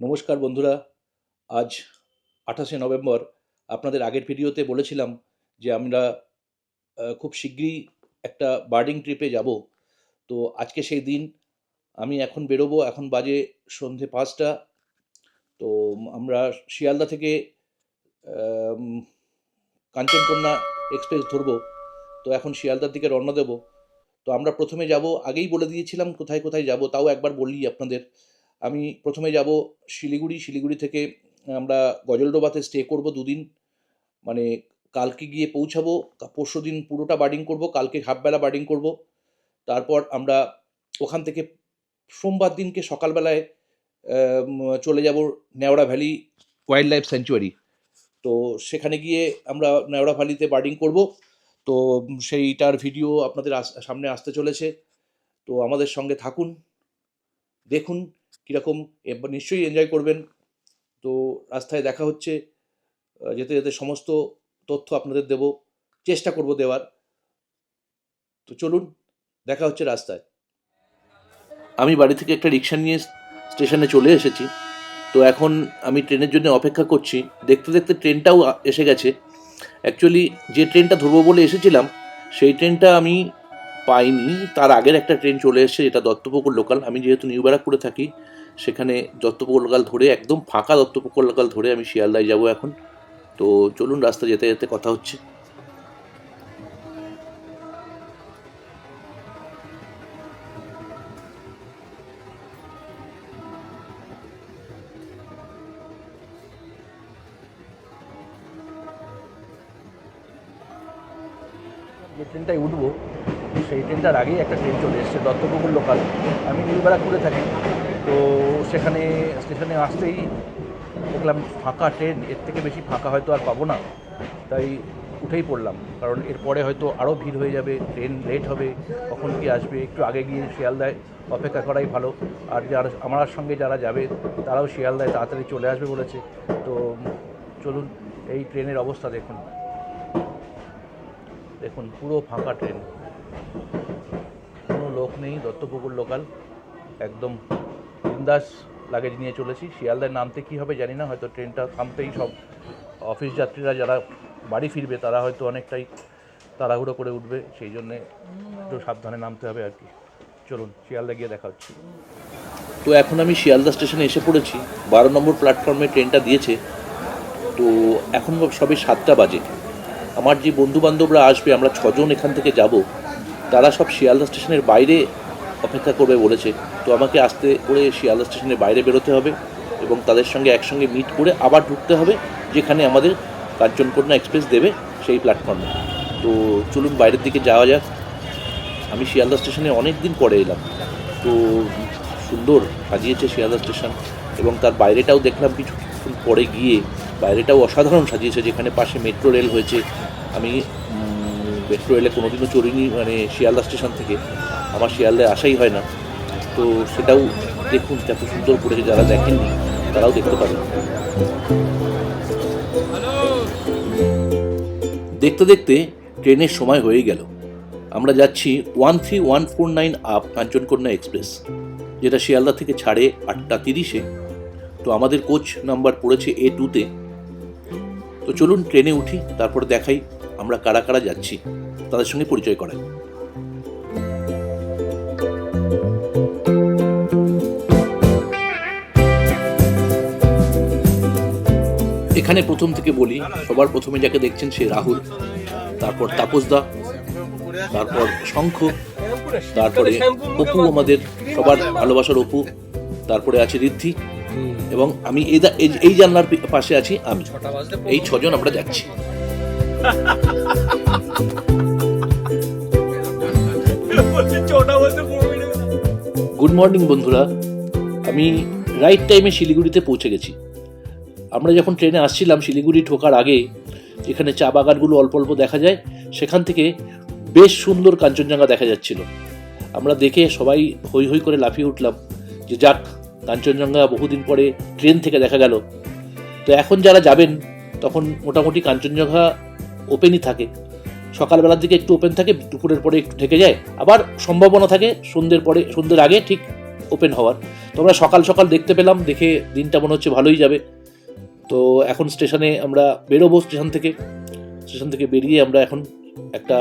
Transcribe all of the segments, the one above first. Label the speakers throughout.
Speaker 1: নমস্কার বন্ধুরা। আজ আঠাশে নভেম্বর। আপনাদের আগের ভিডিওতে বলেছিলাম যে আমরা খুব শীঘ্রই একটা বার্ডিং ট্রিপে যাব। তো আজকে সেই দিন আমি এখন বেরোবো। এখন বাজে সন্ধে পাঁচটা। তো আমরা শিয়ালদা থেকে কাঞ্চনকন্যা এক্সপ্রেস ধরবো। তো এখন শিয়ালদার দিকে রওনা দেবো। তো আমরা প্রথমে যাব। আগেই বলে দিয়েছিলাম কোথায় কোথায় যাব, তাও একবার বলি আপনাদের। আমি প্রথমে যাব শিলিগুড়ি। শিলিগুড়ি থেকে আমরা গজলডোবাতে স্টে করব দুদিন। মানে কালকে গিয়ে পৌঁছাবো পরশু দিন পুরোটা বার্ডিং করব, কালকে হাফবেলা বার্ডিং করব। তারপর আমরা ওখান থেকে সোমবার দিনকে সকালবেলায় চলে যাব Neora valley wild life sanctuary তো সেখানে গিয়ে আমরা নেওড়া ভ্যালিতে বার্ডিং করব। তো সেইটার ভিডিও আপনাদের সামনে আসতে চলেছে। তো আমাদের সঙ্গে থাকুন, দেখুন কীরকম, এবার নিশ্চয়ই এনজয় করবেন। তো রাস্তায় দেখা হচ্ছে যেতে যেতে সমস্ত তথ্য আপনাদের দেব, চেষ্টা করব দেওয়ার। তো চলুন, দেখা হচ্ছে রাস্তায়। আমি বাড়ি থেকে একটা রিক্সা নিয়ে স্টেশনে চলে এসেছি। তো এখন আমি ট্রেনের জন্য অপেক্ষা করছি। দেখতে দেখতে ট্রেনটাও এসে গেছে। অ্যাকচুয়ালি যে ট্রেনটা ধরবো বলে এসেছিলাম, সেই ট্রেনটা আমি পাইনি। তার আগের একটা ট্রেন চলে এসেছে এটা দত্তপুকুর লোকাল আমি যেহেতু নিউ ব্যারাকপুরে থাকি সেখানে দত্তপুকুর লোকাল ধরে, একদম ফাঁকা দত্তপুকুর লোকাল ধরে আমি শিয়ালদায় যাব এখন। তো চলুন রাস্তা যেতে যেতে কথা হচ্ছে। যে ট্রেনটায় উঠবো, সেই ট্রেনটার আগেই একটা ট্রেন চলে এসেছে দত্তপুকুর লোকাল আমি নিউ ব্যারাকপুরে থাকি, তো সেখানে, স্টেশনে আসতেই দেখলাম ফাঁকা ট্রেন, এর থেকে বেশি ফাঁকা হয়তো আর পাবো না। তাই উঠেই পড়লাম, কারণ এরপরে হয়তো আরও ভিড় হয়ে যাবে, ট্রেন লেট হবে, কখন কি আসবে, একটু আগে গিয়ে শিয়ালদায় অপেক্ষা করাই ভালো। আর যারা, আমার সঙ্গে যারা যাবে, তারাও শিয়ালদায় তাড়াতাড়ি চলে আসবে বলেছে। তো চলুন, এই ট্রেনের অবস্থা দেখুন। দেখুন, পুরো ফাঁকা ট্রেন। কোনো লোক নেই, দত্তপুকুর লোকাল, একদম বিন্দাস লাগেজ নিয়ে চলেছি। শিয়ালদায় নামতে কী হবে জানি না, হয়তো ট্রেনটা থামতেই সব অফিস যাত্রীরা যারা বাড়ি ফিরবে, তারা হয়তো অনেকটাই তাড়াহুড়ো করে উঠবে, সেই জন্যে একটু সাবধানে নামতে হবে আর কি। চলুন, শিয়ালদা গিয়ে দেখা হচ্ছে। তো এখন আমি শিয়ালদা স্টেশনে এসে পড়েছি। বারো নম্বর প্ল্যাটফর্মে ট্রেনটা দিয়েছে। তো এখন সবে সাতটা বাজে। আমার যে বন্ধু বান্ধবরা আসবে, আমরা ছজন এখান থেকে যাব, তারা সব শিয়ালদা স্টেশনের বাইরে অপেক্ষা করবে বলেছে। তো আমাকে আসতে করে শিয়ালদা স্টেশনের বাইরে বেরোতে হবে এবং তাদের সঙ্গে একসঙ্গে মিট করে আবার ঢুকতে হবে, যেখানে আমাদের কাঞ্চনকন্যা এক্সপ্রেস দেবে সেই প্ল্যাটফর্মে তো চলুন বাইরের দিকে যাওয়া যাক। আমি শিয়ালদা স্টেশনে অনেক দিন পরে এলাম। তো সুন্দর সাজিয়েছে শিয়ালদা স্টেশন এবং তার বাইরেটাও দেখলাম কিছুক্ষণ পরে গিয়ে বাইরেটাও অসাধারণ সাজিয়েছে, যেখানে পাশে মেট্রো রেল হয়েছে। আমি মেট্রো রেলে কোনোদিনও চড়িনি মানে শিয়ালদা স্টেশন থেকে। আমার শিয়ালদায় আসাই হয় না। তো সেটাও দেখুন কত সুন্দর করেছে যারা দেখেননি, তারাও দেখতে পারেন দেখতে দেখতে ট্রেনের সময় হয়ে গেল। আমরা যাচ্ছি one three one four nine up Kanchankanya express, যেটা শিয়ালদা থেকে ছাড়ে আটটা তিরিশে। তো আমাদের কোচ নাম্বার পড়েছে এ টুতে। তো চলুন ট্রেনে উঠি, তারপরে দেখাই আমরা কারা কারা যাচ্ছি। তাদের সঙ্গে পরিচয় করাই। এখানে প্রথম থেকে বলি, সবার প্রথমে যাকে দেখছেন সে রাহুল, তারপর তাপসদা তারপর শঙ্খ, তারপরে অপু আমাদের, সবার ভালোবাসার অপু, তারপরে আছে ঋদ্ধি এবং আমি এই জানলার পাশে আছি আমি। এই ছজন আমরা যাচ্ছি। গুড মর্নিং বন্ধুরা। আমি রাইট টাইমে শিলিগুড়িতে পৌঁছে গেছি। আমরা যখন ট্রেনে আসছিলাম শিলিগুড়ি ঢোকার আগে এখানে চা বাগানগুলো অল্প অল্প দেখা যায়, সেখান থেকে বেশ সুন্দর কাঞ্চনজঙ্ঘা দেখা যাচ্ছিল। আমরা দেখে সবাই হই হই করে লাফিয়ে উঠলাম যে যাক, কাঞ্চনজঙ্ঘা বহুদিন পরে ট্রেন থেকে দেখা গেল। তো এখন যারা যাবেন, তখন মোটামুটি কাঞ্চনজঙ্ঘা ওপেনই থাকে। সকালবেলার দিকে একটু ওপেন থাকে, দুপুরের পরে একটু ঢেকে যায়। আবার সম্ভাবনা থাকে, সন্ধ্যের পরে, সন্ধ্যের আগে ঠিক ওপেন হওয়ার। তো আমরা সকাল সকাল দেখতে পেলাম, দেখে দিনটা মনে হচ্ছে ভালোই যাবে। তো এখন স্টেশনে আমরা বেরোবো স্টেশন থেকে। স্টেশন থেকে বেরিয়ে আমরা এখন একটা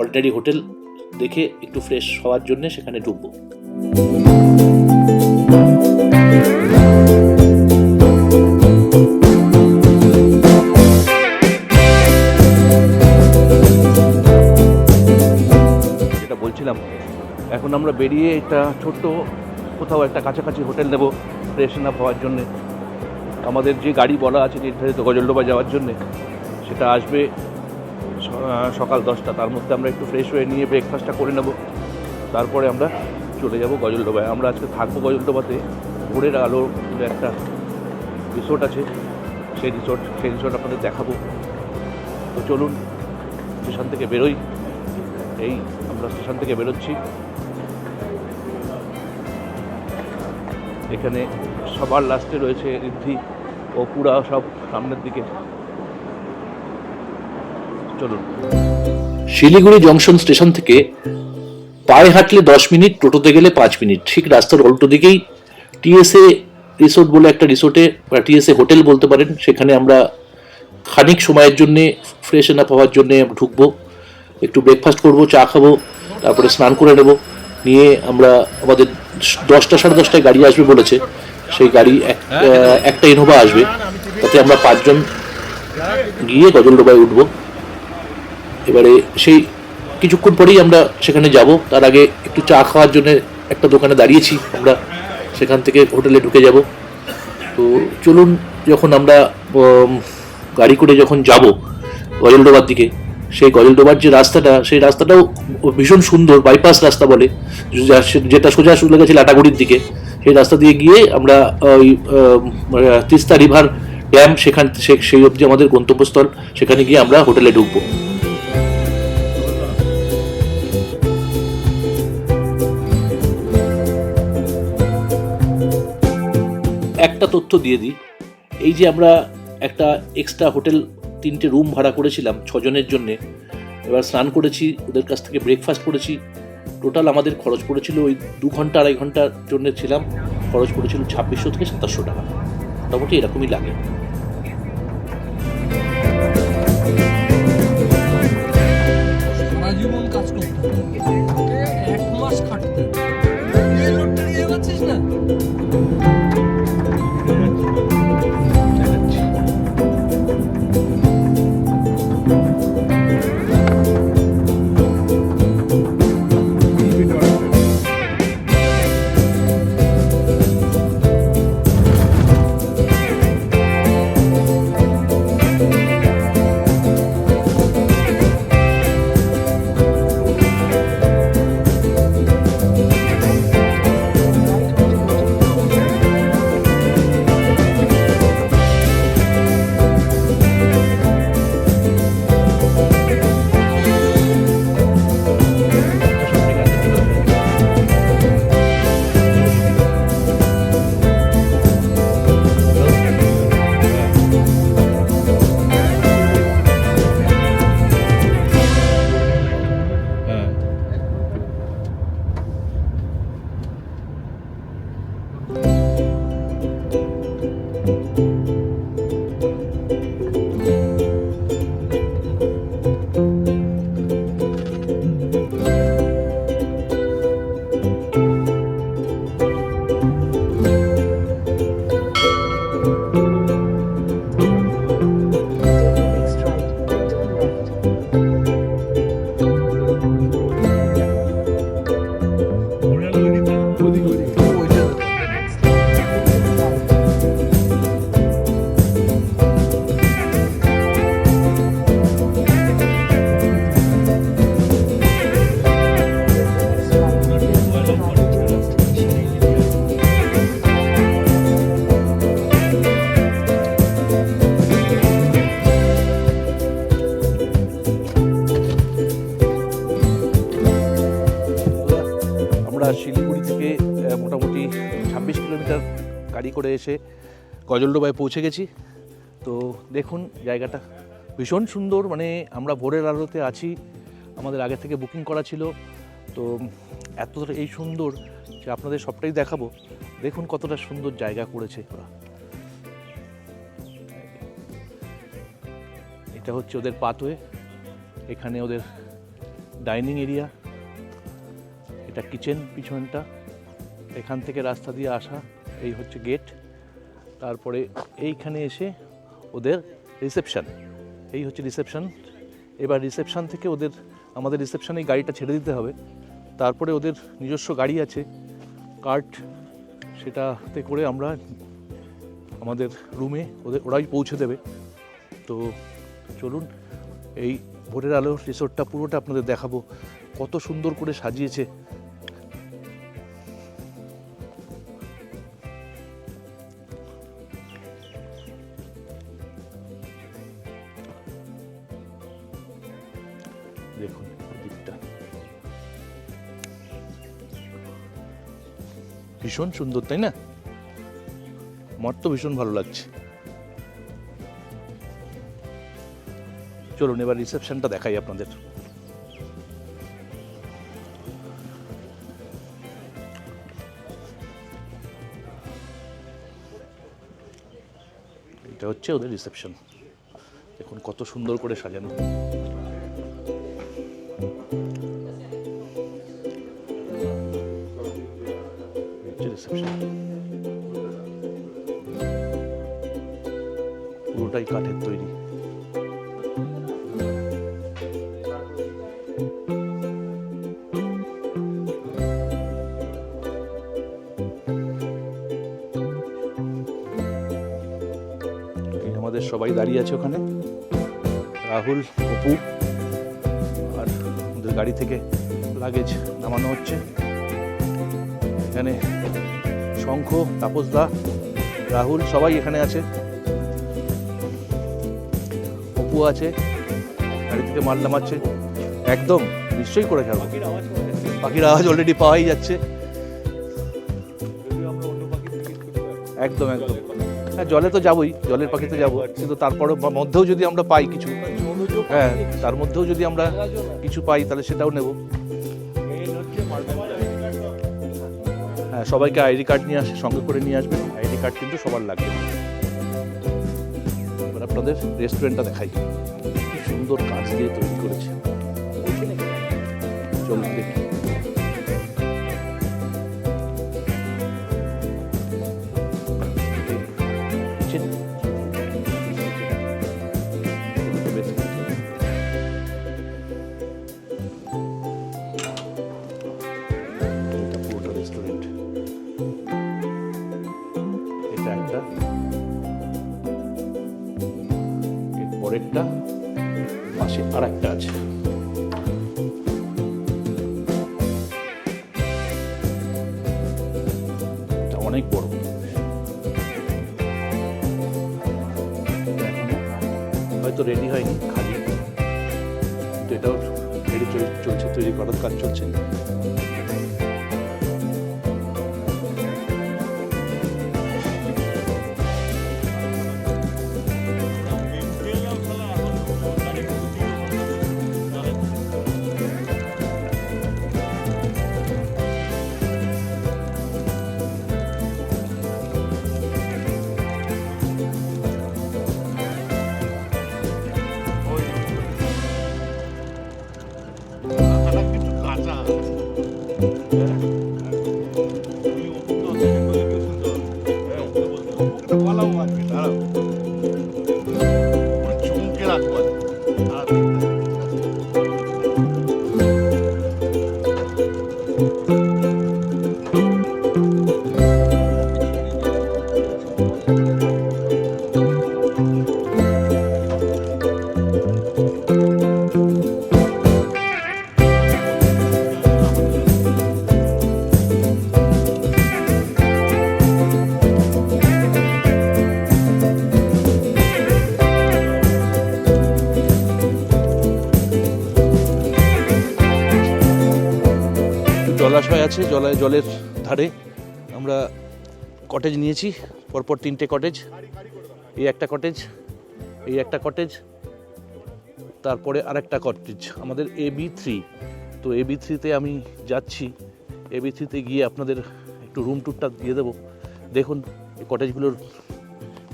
Speaker 1: অর্ডিনারি হোটেল দেখে একটু ফ্রেশ হওয়ার জন্য সেখানে ঢুকবো। যেটা বলছিলাম, এখন আমরা বেরিয়ে একটা ছোট্ট কোথাও একটা কাছাকাছি হোটেল নেব ফ্রেশন আপ হওয়ার জন্যে। আমাদের যে গাড়ি বলা আছে নির্ধারিত গজলডোবা যাওয়ার জন্যে, সেটা আসবে সকাল দশটা। তার মধ্যে আমরা একটু ফ্রেশ হয়ে নিয়ে ব্রেকফাস্টটা করে নেব। তারপরে আমরা চলে যাব গজলডোবায়। আমরা আজকে থাকব গজলডোবাতে। ভোরের আলো একটা রিসোর্ট আছে। সেই রিসোর্ট সেই রিসোর্ট আপনাদের দেখাবো। তো চলুন, স্টেশন থেকে বেরোই। এই আমরা স্টেশন থেকে বেরোচ্ছি। এখানে সবার লাস্টে রয়েছে ঋদ্ধি। ও পুরা সব সামনের দিকে। চলুন। শিলিগুড়ি জংশন স্টেশন থেকে পায়ে হাঁটলে দশ মিনিট, টোটোতে গেলে পাঁচ মিনিট। ঠিক রাস্তার উল্টো দিকেই টিএসএ রিসোর্ট বলে একটা রিসোর্টে, বা টিএসএ হোটেল বলতে পারেন, সেখানে আমরা খানিক সময়ের জন্যে ফ্রেশ আপ হওয়ার জন্যে ঢুকবো। একটু ব্রেকফাস্ট করব, চা খাব, তারপরে স্নান করে নেব। নিয়ে আমরা আমাদের দশটা সাড়ে দশটায় গাড়ি আসবে বলেছে। সেই গাড়ি একটা ইনোভা আসবে। তাতে আমরা পাঁচজন গিয়ে গজলডোবায় উঠবো। এবারে সেই কিছুক্ষণ পরেই আমরা সেখানে যাব। তার আগে একটু চা খাওয়ার জন্য একটা দোকানে দাঁড়িয়েছি। আমরা সেখান থেকে হোটেলে ঢুকে যাব। তো চলুন, যখন আমরা গাড়ি করে যখন যাব গজলডোবার দিকে, সেই গজলডোবার যে রাস্তাটা, সেই রাস্তাটাও ভীষণ সুন্দর বাইপাস রাস্তা বলে। যেটা সোজা চলে গেছে লাটাগুড়ির দিকে সেই রাস্তা দিয়ে গিয়ে আমরা ওই তিস্তা রিভার ড্যাম সেখান সেই অবধি আমাদের গন্তব্যস্থল, সেখানে গিয়ে আমরা হোটেলে ঢুকবো। একটা তথ্য দিয়ে দিই। এই যে আমরা একটা এক্সট্রা হোটেল, তিনটে রুম ভাড়া করেছিলাম ছজনের জন্যে। এবার স্নান করেছি, ওদের কাছ থেকে ব্রেকফাস্ট করেছি। টোটাল আমাদের খরচ পড়েছিল ওই দু ঘণ্টা, আড়াই ঘণ্টার জন্য ছিলাম। খরচ পড়েছিল ছাব্বিশশো থেকে সাতাশশো টাকা। মোটামুটি এরকমই লাগে। করে এসে গজলডোবায় পৌঁছে গেছি। তো দেখুন, জায়গাটা ভীষণ সুন্দর মানে আমরা ভোরের আলোতে আছি, আমাদের আগে থেকে বুকিং করা ছিল। তো এত এই সুন্দর যে আপনাদের সবটাই দেখাবো। দেখুন কতটা সুন্দর জায়গা করেছে ওরা। এটা হচ্ছে ওদের পাথওয়ে, এখানে ওদের ডাইনিং এরিয়া, এটা কিচেন পিছনটা, এখান থেকে রাস্তা দিয়ে আসা। এই হচ্ছে গেট তারপরে এইখানে এসে ওদের রিসেপশান এই হচ্ছে রিসেপশান এবার রিসেপশান থেকে ওদের, আমাদের রিসেপশনে গাড়িটা ছেড়ে দিতে হবে। তারপরে ওদের নিজস্ব গাড়ি আছে কার্ট সেটাতে করে আমরা আমাদের রুমে ওদের, ওরাই পৌঁছে দেবে। তো চলুন, এই ভোরের আলো রিসোর্টটা পুরোটা আপনাদের দেখাবো। কত সুন্দর করে সাজিয়েছে। দেখুন, দিকটা। ভীষণ সুন্দর, তাই না? আমার তো ভীষণ ভালো লাগছে। চলুন, এবার রিসেপশনটা দেখাই আপনাদের। এটা হচ্ছে ওদের রিসেপশন। দেখুন, কত সুন্দর করে সাজানো। পুরোটাই কাঠের তৈরি। আমাদের সবাই দাঁড়িয়ে আছে ওখানে। রাহুল, অপু আর ওদের গাড়ি থেকে লাগেজ নামানো হচ্ছে। এখানে শঙ্খ তাপসদা রাহুল, সবাই এখানে আছে। অপু আছে, গাড়ি থেকে মাল নামাচ্ছে। একদম, নিশ্চয়ই করে যাব পাখির আওয়াজ অলরেডি পাওয়াই যাচ্ছে। একদম একদম। হ্যাঁ জলে তো যাবোই, জলের পাখিতে যাব। কিন্তু তারপরে মধ্যেও যদি আমরা পাই কিছু হ্যাঁ তার মধ্যেও যদি আমরা কিছু পাই, তাহলে সেটাও নেব। সবাইকে আইডি কার্ড নিয়ে আসে, সঙ্গে করে নিয়ে আসবেন আইডি কার্ড কিন্তু সবার লাগবে। এবার আপনাদের রেস্টুরেন্টটা দেখাই। সুন্দর কাজ দিয়ে তৈরি করেছে। চলুন দেখি। আর একটা আছে অনেক বড়। হয়তো রেডি হয়নি, খালি। এটাও রেডি চলছে, তৈরি করার কাজ চলছে। জলাশয় আছে জলায় জলের ধারে আমরা কটেজ নিয়েছি। পরপর তিনটে কটেজ এই একটা কটেজ এই একটা কটেজ তারপরে আরেকটা কটেজ আমাদের এ বি থ্রি তো তো এবি থ্রিতে আমি যাচ্ছি এ বি থ্রিতে গিয়ে আপনাদের একটু রুম ট্যুরটা দিয়ে দেবো। দেখুন, এই কটেজগুলোর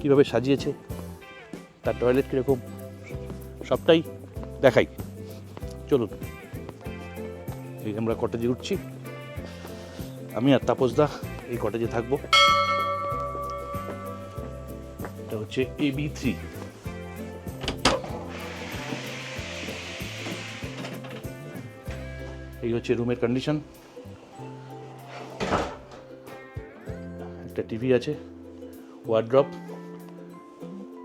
Speaker 1: কীভাবে সাজিয়েছে, তার টয়লেট কীরকম, সবটাই দেখাই। চলুন, এই আমরা কটেজে উঠছি। আমি আর তাপসদা এই কটেজে থাকব। হচ্ছে এ বি থ্রি এই হচ্ছে রুমের কন্ডিশন একটা টিভি আছে ওয়ার্ড্রপ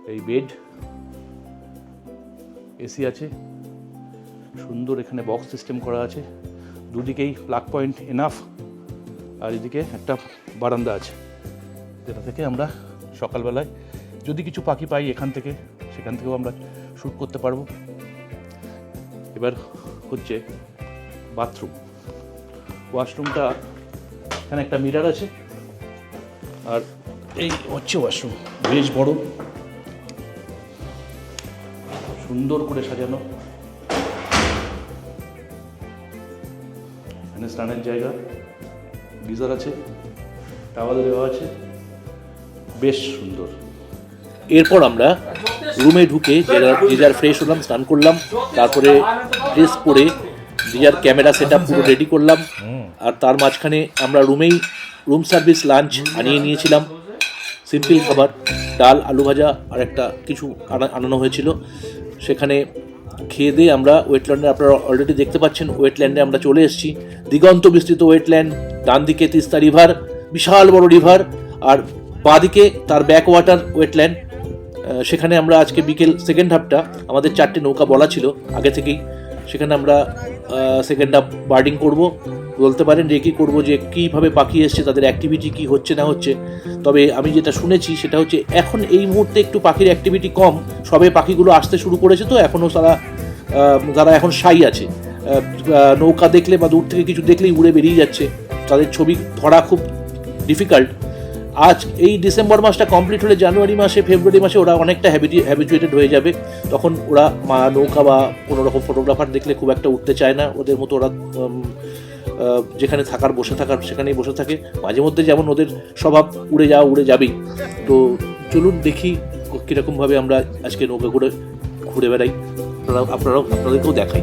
Speaker 1: এই বেড এসি আছে। সুন্দর এখানে বক্স সিস্টেম করা আছে। দুদিকেই প্লাগ পয়েন্ট এনাফ আর এদিকে একটা বারান্দা আছে। যেটা থেকে আমরা সকালবেলায় যদি কিছু পাখি পাই এখান থেকে, সেখান থেকেও আমরা শ্যুট করতে পারব। এবার হচ্ছে বাথরুম ওয়াশরুমটা এখানে একটা মিরার আছে। আর এই হচ্ছে ওয়াশরুম বেশ বড়। সুন্দর করে সাজানো। এখানে স্নানের জায়গা, গিজার আছে টাওয়াল দেওয়া আছে। বেশ সুন্দর। এরপর আমরা রুমে ঢুকে যে যার- ফ্রেশ হলাম, স্নান করলাম, তারপরে ড্রেস পরে যে যার ক্যামেরা সেট পুরো রেডি করলাম। আর তার মাঝখানে আমরা রুমেই রুম সার্ভিস লাঞ্চ আনিয়ে নিয়েছিলাম। সিম্পল খাবার, ডাল, আলু ভাজা আর একটা কিছু আনা- আনানো হয়েছিল। সেখানে খেয়ে দিয়ে আমরা ওয়েটল্যান্ডে আপনারা অলরেডি দেখতে পাচ্ছেন ওয়েটল্যান্ডে আমরা চলে এসেছি। দিগন্ত বিস্তৃত ওয়েটল্যান্ড ডান দিকে তিস্তা রিভার বিশাল বড় রিভার আর বাঁদিকে তার ব্যাক ওয়াটার ওয়েটল্যান্ড সেখানে আমরা আজকে বিকেল সেকেন্ড হাফটা আমাদের চারটে নৌকা বলা ছিল, আগে থেকেই। সেখানে আমরা সেকেন্ড হাফ বার্ডিং করব। বলতে পারেন রেকি করব, যে কীভাবে পাখি এসছে, তাদের অ্যাক্টিভিটি কী হচ্ছে, না হচ্ছে। তবে আমি যেটা শুনেছি, সেটা হচ্ছে এখন এই মুহূর্তে একটু পাখির অ্যাক্টিভিটি কম। সবে পাখিগুলো আসতে শুরু করেছে তো, এখনও তারা তারা এখন সাই আছে নৌকা দেখলে বা দূর থেকে কিছু দেখলেই উড়ে বেরিয়ে যাচ্ছে। তাদের ছবি ধরা খুব ডিফিকাল্ট আজ এই ডিসেম্বর মাসটা কমপ্লিট হলে জানুয়ারি মাসে ফেব্রুয়ারি মাসে ওরা অনেকটা হ্যাবিচুয়েটেড হয়ে যাবে। তখন ওরা মা নৌকা বা কোনো রকম ফটোগ্রাফার দেখলে খুব একটা উঠতে চায় না। ওদের মতো ওরা যেখানে থাকার বসে থাকার সেখানেই বসে থাকে। মাঝে মধ্যে যেমন ওদের স্বভাব, উড়ে যাওয়া উড়ে যাবেই। তো চলুন দেখি কীরকমভাবে আমরা আজকে নৌকা করে ঘুরে বেড়াই। আপনারা আপনারাও আপনাদেরকেও দেখাই।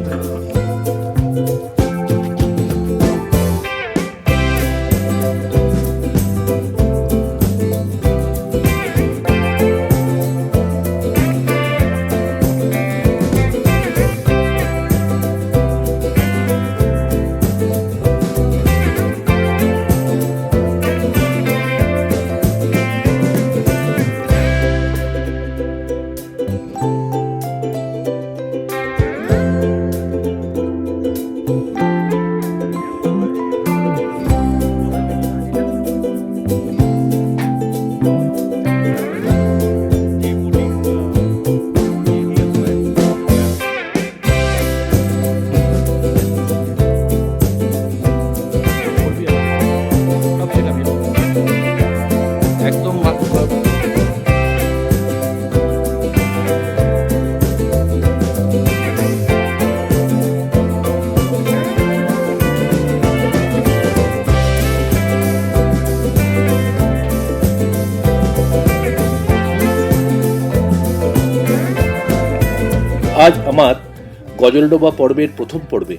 Speaker 1: গজলডোবা পর্বের প্রথম পর্বে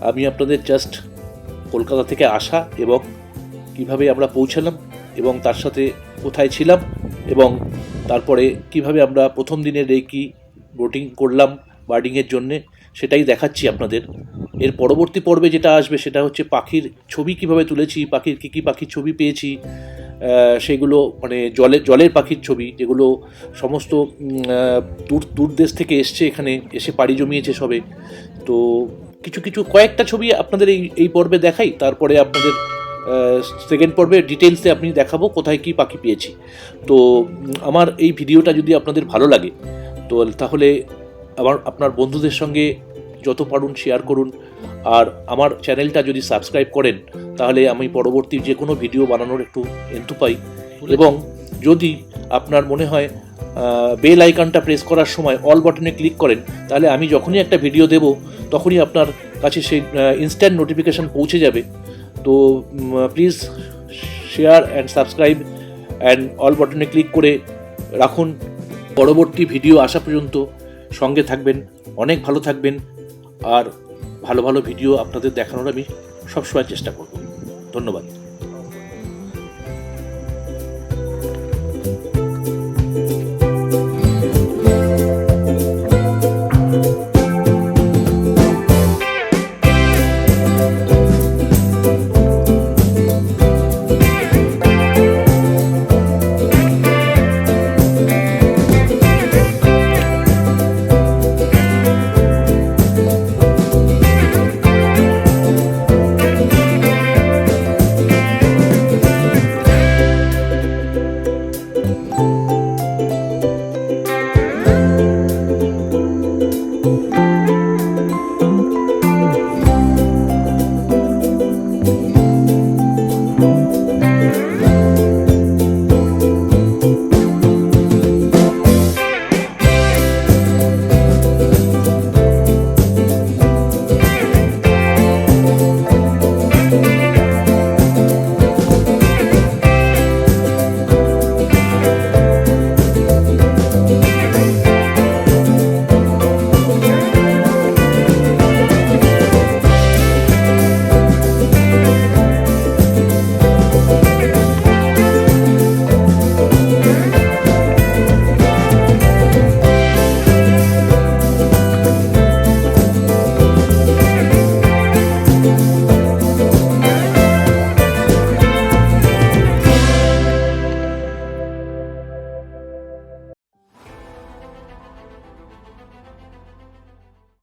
Speaker 1: আমি আপনাদের জাস্ট কলকাতা থেকে আসা এবং কীভাবে আমরা পৌঁছালাম এবং তার সাথে কোথায় ছিলাম এবং তারপরে কীভাবে আমরা প্রথম দিনের রেকি বোটিং করলাম বার্ডিংয়ের জন্যে সেটাই দেখাচ্ছি আপনাদের। এর পরবর্তী পর্বে যেটা আসবে সেটা হচ্ছে পাখির ছবি কীভাবে তুলেছি, পাখির কী কী পাখির ছবি পেয়েছি সেগুলো মানে জলে, জলের পাখির ছবি, যেগুলো সমস্ত দূর দূর দেশ থেকে এসছে এখানে, এসে পাড়ি জমিয়েছে সবে। তো কিছু কিছু, কয়েকটা ছবি আপনাদের এই এই পর্বে দেখাই, তারপরে আপনাদের সেকেন্ড পর্বে ডিটেলসে আপনি দেখাবো কোথায় কি পাখি পেয়েছি। তো আমার এই ভিডিওটা যদি আপনাদের ভালো লাগে, তো তাহলে আমার, আপনার বন্ধুদের সঙ্গে যত পারুন শেয়ার করুন আর আমার চ্যানেলটা যদি সাবস্ক্রাইব করেন তাহলে আমি পরবর্তী যে কোনো ভিডিও বানানোর একটু এন্তু পাই। এবং যদি আপনার মনে হয় বেল আইকনটা প্রেস করার সময় অল বাটনে ক্লিক করেন তাহলে আমি যখনই একটা ভিডিও দেব তখনই আপনার কাছে সেই ইনস্ট্যান্ট নোটিফিকেশান পৌঁছে যাবে। তো please share and subscribe and all বাটনে ক্লিক করে রাখুন। পরবর্তী ভিডিও আসা পর্যন্ত সঙ্গে থাকবেন অনেক ভালো থাকবেন। আর ভালো ভালো ভিডিও আপনাদের দেখানোর আমি সবসময় চেষ্টা করব। ধন্যবাদ।